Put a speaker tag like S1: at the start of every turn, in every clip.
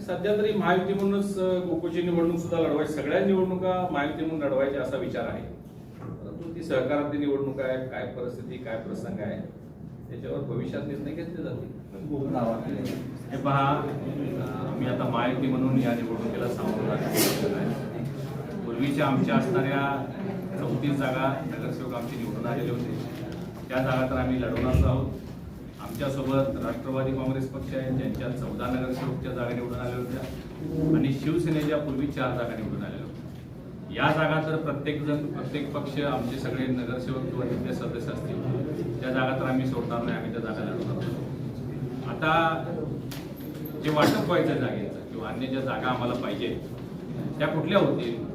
S1: सध्या तरी महायुती म्हणूनच अं, गोकुळची निवडणूक सुद्धा लढवायची सगळ्या निवडणुका महायुती म्हणून लढवायच्या असा विचार आहे. परंतु ती सहकारातली निवडणूक आहे काय परिस्थिती काय प्रसंग आहे त्याच्यावर भविष्यात निर्णय घेतले जातील. हे पहा मी आता महायुती म्हणून या निवडणुकीला सामोरं आहे पूर्वीच्या आमच्या असणाऱ्या चौतीस जागा नगरसेवक आमचे निवडून आलेले होते. त्या जागा तर आम्ही लढवणारच आहोत. आमच्यासोबत राष्ट्रवादी काँग्रेस पक्ष आहे ज्यांच्या चौदा नगरसेवकच्या जागा निवडून आल्या होत्या. आणि शिवसेनेच्या पूर्वी चार जागा निवडून आलेल्या होत्या. या जागा तर प्रत्येकजण प्रत्येक पक्ष आमचे सगळे नगरसेवक किंवा तिथले सदस्य असतील. त्या जागा तर आम्ही सोडणार नाही आम्ही त्या जागा लढवणार आहोत. आता जे वाटप व्हायचं जागेचं किंवा अन्य ज्या जागा आम्हाला पाहिजे त्या कुठल्या होतील?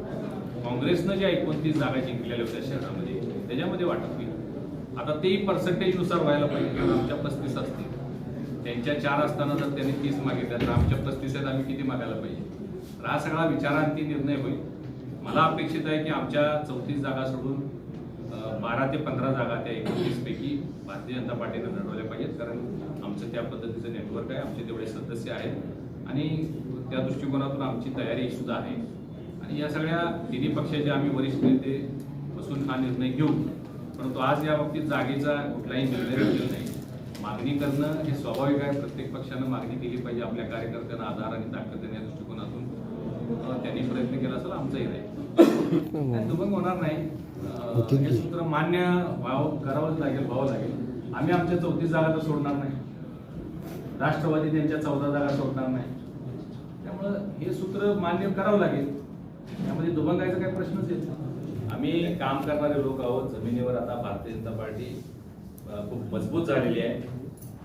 S1: काँग्रेसनं ज्या एकोणतीस जागा जिंकलेल्या होत्या शहरामध्ये त्याच्यामध्ये वाटप होईल आता तेही पर्सेंटेजनुसार व्हायला पाहिजे किंवा आमच्या पस्तीस असतील. त्यांच्या चार असताना जर त्यांनी तीस मागितल्या तर आमच्या पस्तीस आहेत आम्ही किती मागायला पाहिजे? तर हा सगळा विचारांती निर्णय होईल. मला अपेक्षित आहे की आमच्या चौतीस जागा सोडून बारा ते पंधरा जागा त्या एकोणतीसपैकी भारतीय जनता पार्टीनं लढवल्या पाहिजेत कारण आमचं त्या पद्धतीचं नेटवर्क आहे आमचे तेवढे सदस्य आहेत. आणि त्या दृष्टिकोनातून आमची तयारी सुद्धा आहे. आणि या सगळ्या तिन्ही पक्षाचे आम्ही वरिष्ठ नेते बसून हा निर्णय घेऊ. परंतु आज या बाबतीत जागेचा कुठलाही निर्णय झालेला नाही. मागणी करणं हे स्वाभाविक आहे. प्रत्येक पक्षानं मागणी केली पाहिजे. आपल्या कार्यकर्त्यांना आधार आणि ताकद देण्या दृष्टिकोनातून त्यांनी प्रयत्न केला असेल आमचाही नाही. दुमंग होणार नाही. हे सूत्र मान्य व्हावं करावंच लागेल व्हावं लागेल. आम्ही आमच्या चौतीस जागा तर सोडणार नाही. राष्ट्रवादी त्यांच्या चौदा जागा सोडणार नाही. त्यामुळं हे सूत्र मान्य करावं लागेल. त्यामध्ये दुभंगायचा काही प्रश्नच येत आम्ही काम करणारे लोक आहोत. जमिनीवर आता भारतीय जनता पार्टी खूप मजबूत झालेली आहे.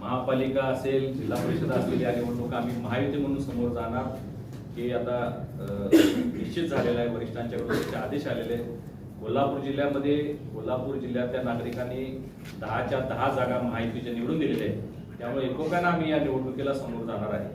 S1: महापालिका असेल जिल्हा परिषद असलेली या निवडणूक आम्ही महायुती म्हणून समोर जाणार. हे आता निश्चित झालेलं आहे. वरिष्ठांच्याकडून त्याचे आदेश आलेले कोल्हापूर जिल्ह्यामध्ये कोल्हापूर जिल्ह्यातल्या नागरिकांनी दहाच्या दहा जागा महायुतीच्या निवडून दिलेल्या आहेत. त्यामुळे एकोप्यानं आम्ही या निवडणुकीला समोर जाणार आहे.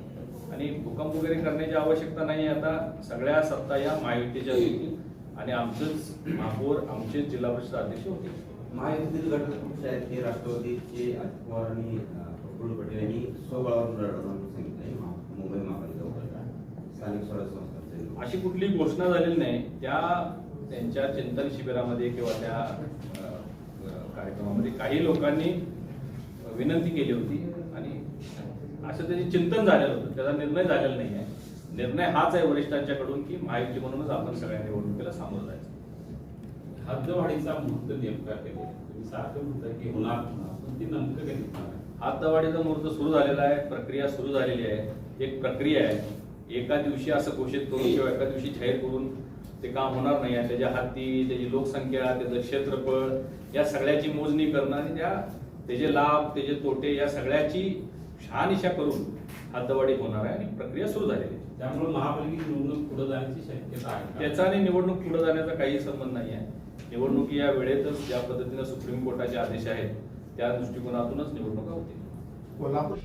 S1: आणि भूकंप वगैरे करण्याची आवश्यकता नाही आता. सगळ्या सत्ता या महायुतीच्या होतील आणि आमचंच महापौर आमचे जिल्हा परिषद अध्यक्ष होतील
S2: महायुतीतील घटक पक्ष आहेत हे राष्ट्रवादीचे अजित पवार आणि प्रफुल्ल पटेल यांनी स्वबळावरून लढवणार सांगितलंय. महा- मुंबई महापालिका स्थानिक स्वराज्य संस्थांचे
S1: अशी कुठली घोषणा झालेली नाही. त्या त्यांच्या चिंतन शिबिरामध्ये किंवा त्या कार्यक्रमामध्ये काही लोकांनी विनंती केली होती. असं त्याचे चिंतन झालेलं होतं. त्याचा निर्णय झालेला नाही आहे निर्णय हाच आहे वरिष्ठांच्याकडून की माहिती म्हणूनच आपण सगळ्या निवडणुकीला सामोरं जायचं.
S3: हद्दवाढीचा मुहूर्त नेमका कधी तुम्ही सारखं म्हणता की होणार पण ती नेमकं कधी?
S1: हातवाडीचा मुहूर्त सुरू झालेला आहे प्रक्रिया सुरू झालेली आहे. एक प्रक्रिया आहे. एका दिवशी असं घोषित करून किंवा एका दिवशी जाहीर करून ते काम होणार नाही. आहे त्याच्या हाती त्याची लोकसंख्या त्याचं क्षेत्रफळ या सगळ्याची मोजणी करणं आणि त्या त्याचे लाभ त्याचे तोटे या सगळ्याची शहानिशा करून हद्दवाढी होणार आहे आणि प्रक्रिया सुरू झालेली आहे.
S3: त्यामुळे महापालिकेची निवडणूक पुढे जाण्याची शक्यता आहे का?
S1: त्याचा आणि निवडणूक पुढे जाण्याचा काही संबंध नाही आहे. निवडणुकी या वेळेतच ज्या पद्धतीनं सुप्रीम कोर्टाचे आदेश आहेत त्या दृष्टिकोनातूनच निवडणुका होतील.
S4: कोल्हापूर